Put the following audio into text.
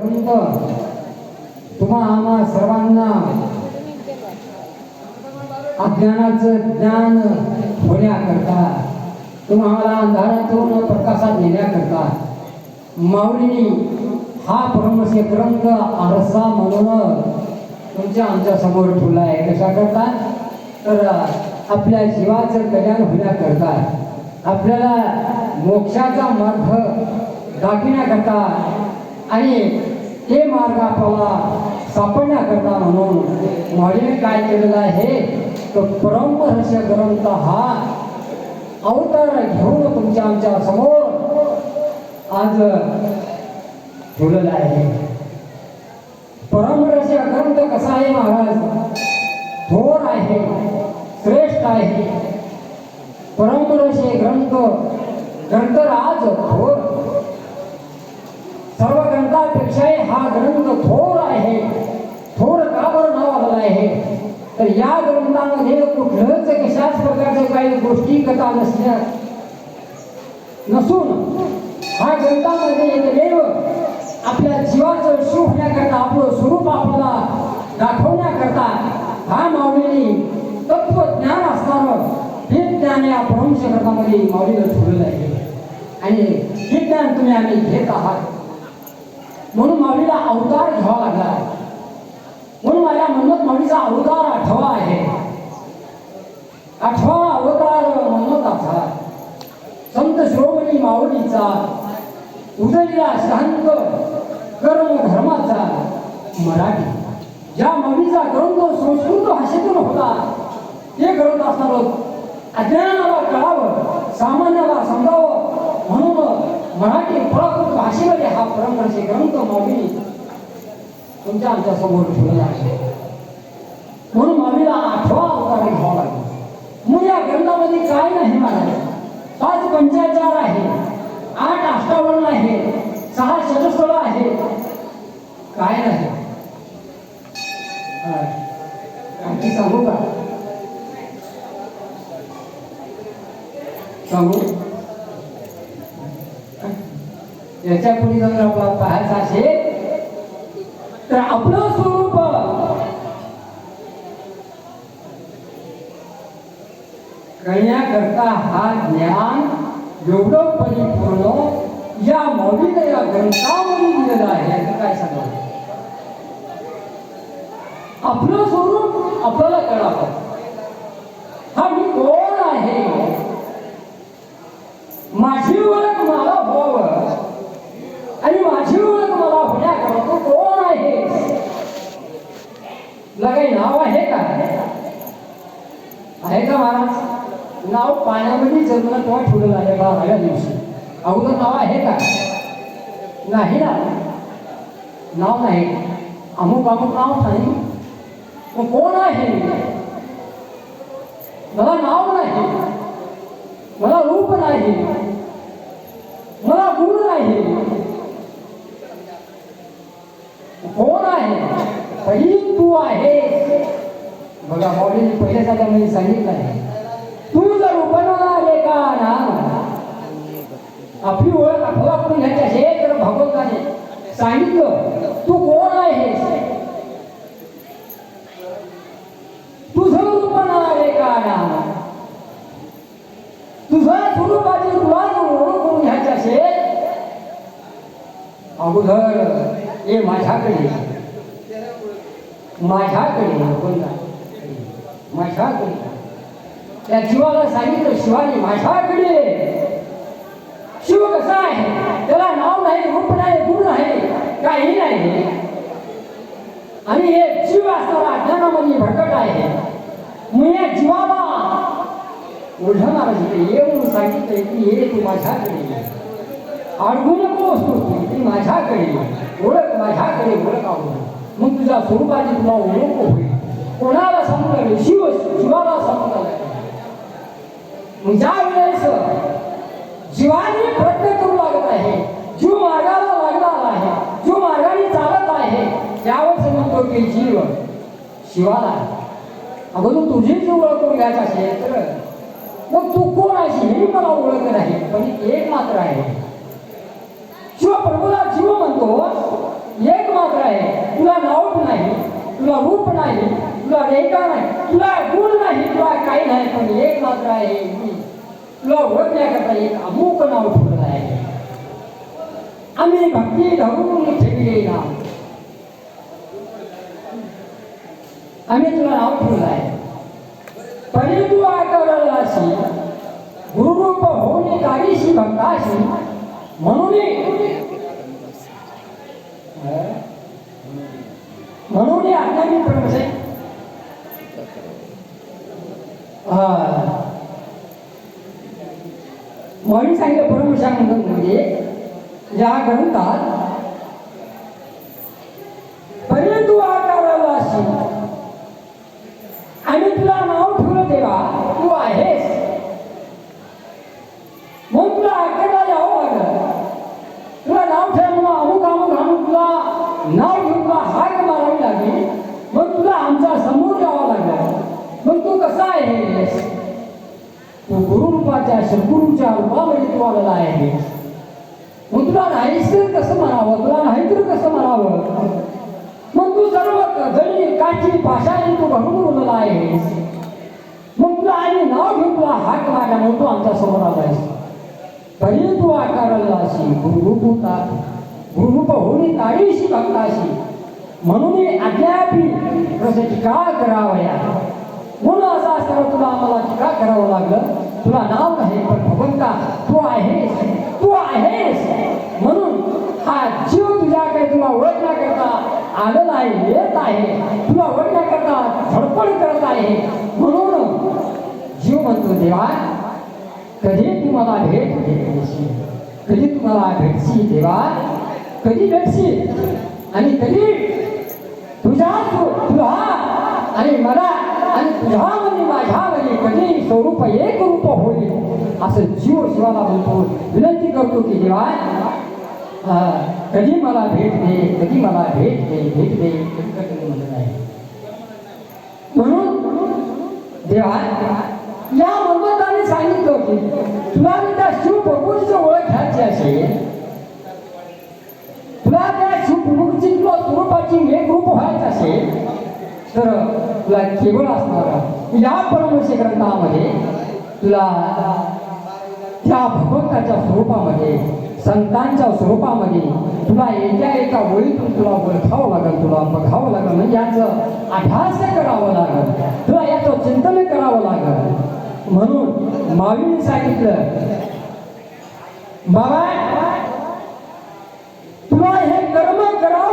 ग्रंथ तुम्हा आम्हा सर्वांना अज्ञानाचं ज्ञान होण्याकरता तुम्हाला अंधारातून प्रकाशात नेण्याकरता माऊलीनी हा परमसे ग्रंथ आरसा म्हणून तुमच्या आमच्यासमोर ठेवला आहे. कशाकरता तर आपल्या जीवाचं कल्याण होण्याकरता आपल्याला मोक्षाचा मार्ग दाखविण्याकरता आणि ते मार्ग आपल्याला सापडण्याकरता म्हणून मॉडेल काय केलेलं आहे तर परमहर्ष ग्रंथ हा अवतार घेऊन तुमच्या आमच्यासमोर आज ठेवलेला आहे. परमहर्ष ग्रंथ कसा आहे महाराज? थोर आहे श्रेष्ठ आहे. परमहर्ष ग्रंथ ग्रंथराज थोर सर्व हा ग्रंथ थोर आहे. थोर काबर नाव आहे? तर या ग्रंथामध्ये कुठलंच कशाच प्रकारच्या काही गोष्टी कथा नसल्या नसून हा ग्रंथामध्ये एकमेव आपल्या जीवाचं शोभण्याकरता आपलं स्वरूप आपल्याला दाखवण्याकरता हा माऊलीने तत्वज्ञान असणारं हे ज्ञान या परमश ग्रंथामध्ये माऊलीनं ठेवलेलं आहे. आणि हे ज्ञान तुम्ही आम्ही घेत आहात. म्हणून माऊलीला अवतार घ्यावा लागला म्हणून माझ्या मन्मत माऊलीचा अवतार आठवा आहे. आठवा अवतार मन्मताचा संत शिरोमणी माऊलीचा. उदयला शांत कर्म धर्माचा. मराठी. ज्या माऊलीचा ग्रंथ संस्कृत भाषेतून होता. ते ग्रंथ असणार अज्ञानाला कळावं सामान्याला समजावं म्हणून मराठी प्राकृत भाषेमध्ये हा परंपरेचे ग्रंथ माऊली तुमच्या आमच्यासमोर ठेवलेला आहे. म्हणून माऊलीला आठवा अवतार घ्यावा लागला. मग या ग्रंथामध्ये काय नाही महाराज पाच पंचाचार आहे आठ अष्टावन्न आहे सहा शतस्थळ आहे. काय नाही. आणखी सांगू का? सांगू? त्याच्या पुढे जर आपला पाहायचा असेल तर आपलं स्वरूप. करता हा ज्ञान एवढं परिपूर्ण या मौलिक या ग्रंथामध्ये दिलेलं आहे. याचं काय सांगावं? आपलं स्वरूप आपल्याला कळावं हा मी कोण आहे माझी ओळख मला व्हावं आणि माझी ओळख मला होण्याकरता तो कोण आहे तुला काही नाव आहे का आहे का महाराज नाव पाण्यामध्ये जन्मला तेव्हा ठेवलेला आहे बाराव्या दिवशी. अगोदर नाव आहे का? नाही ना? नाव नाही. अमुक अमुक नाव नाही. मग कोण आहे? मला नाव नाही. मला रूप नाही. मला गुण नाही. कोण आहे? पहिली तू आहे बघा माऊलीने पहिल्यासाठी मी सांगितलं आहे. बनवणार आपली ओळख आपला आपण घ्यायची असेल तर भगवंताने. सांगितलं तू कोण आहेस? तुझं रूप आहे काढा नाम स्वरूपाची तुला ओळख करून घ्यायची असेल. अगोदर ये. माझ्याकडे माझ्याकडे माझ्याकडे त्या जीवाला सांगितलं शिवाजी माझ्याकडे शिव कसा आहे? त्याला नाव नाही रूप नाही गुण नाही काही नाही. आणि हे जीव असणारा अज्ञानामध्ये भटकट आहे. मी या जीवाला ओढणारा जिथे ये म्हणून की हे तू माझ्याकडे ये. अडगू नकोस तू ती माझ्याकडे ओळख माझ्याकडे ओळख आवड मग तुझ्या स्वरूपाची तुला ओळख होईल. कोणाला सांगू लागले? शिव जीवाला सांगू लागले. ज्या वेळेस जीवाने प्रयत्न करू लागत आहे जीव मार्गाला लागला आहे जीव मार्गाने चालत आहे त्यावेळेस म्हणतो की जीव शिवाला अगं तुझी जी ओळख करून घ्यायची असेल तर मग तू कोण आहे हे मला ओळखत नाही पण एक मात्र आहे. शिव प्रभूला जीव म्हणतो एक मात्र आहे. तुला नाव नाही तुला रूप नाही तुला रेखा नाही तुला गुण नाही तुला काही नाही पण एक मात्र आहे. लो तुला ओळखण्याकरता एक अमुक नाव ठेवलं आहे. आम्ही भक्ती धरून ठेवली नाव आम्ही तुला नाव ठेवलं आहे. परी तू आकारलाशी गुरुरूप होऊन काळीशी भक्ताशी म्हणून म्हणून आज्ञा मी आज्ञानी हा. म्हणून सांगितलं परमशांग म्हणजे या ग्रंथात परंतु आकाराला आणि तुला नाव ठेवलं तेव्हा तू आहेस. म्हणून तुला आकडा यावं लागलं. तुला नाव ठेवा म्हणून अमुक अमुक आणून तुला नाव घेऊन तुला हाक मारावी लागली मग तुला आमच्यासमोर यावं लागलं मग तू कसा आहेस तू त्या सद्गुरूच्या रूपामध्ये तू आलेला आहे. मग तुला नाहीस तर कसं म्हणावं? तुला नाही तर कसं म्हणावं? मग तू सर्व जणी काची भाषाने तू घडून उरलेला आहेस मग तुला आणि नाव घेऊन तुला हाक मारला तू आमच्यासमोर आलायस तरी तू आकारला अशी गुरुरूप होता. गुरुरूप होणी काळीशी भक्ताशी म्हणून अद्यापी प्रश्न टीका करावया. म्हणून असं असताना तुला आम्हाला टीका करावं लागलं. तुला नाव नाही पण भगवंता तू आहेस. तू आहेस. म्हणून हा जीव तुझ्याकडे तुला ओळखण्याकरता आलेला आहे येत आहे. तुला ओळखण्याकरता धडपड करत आहे. म्हणून जीव म्हणतो देवा कधी तू मला भेट कधी तू मला भेटशी देवा? कधी भेटशी आणि कधी तुझ्या तुला आणि मला आणि तुझ्यामध्ये माझ्यामध्ये कधी स्वरूप एक रूप होईल असं जीव शिवाला बोलतो विनंती करतो की देवाय कधी मला भेट दे कधी मला भेट दे भेट दे कधी कधी म्हणत आहे म्हणून देवा या मनमताने सांगितलं की तुला जर त्या शिवप्रभूची ओळख घ्यायची असेल तुला त्या शिवप्रभूची तुला स्वरूपाची एक रूप व्हायचं असेल तुला केवळ असणार या परमर्श ग्रंथामध्ये तुला त्या भगवंताच्या स्वरूपामध्ये संतांच्या स्वरूपामध्ये तुला एका एका ओळीतून तुला ओळखावं लागेल तुला बघावं लागेल म्हणजे याचं अभ्यास करावं लागेल. तुला याचं चिंतन करावं लागेल. म्हणून मावीने सांगितलं बाबा तुला हे कर्म करावं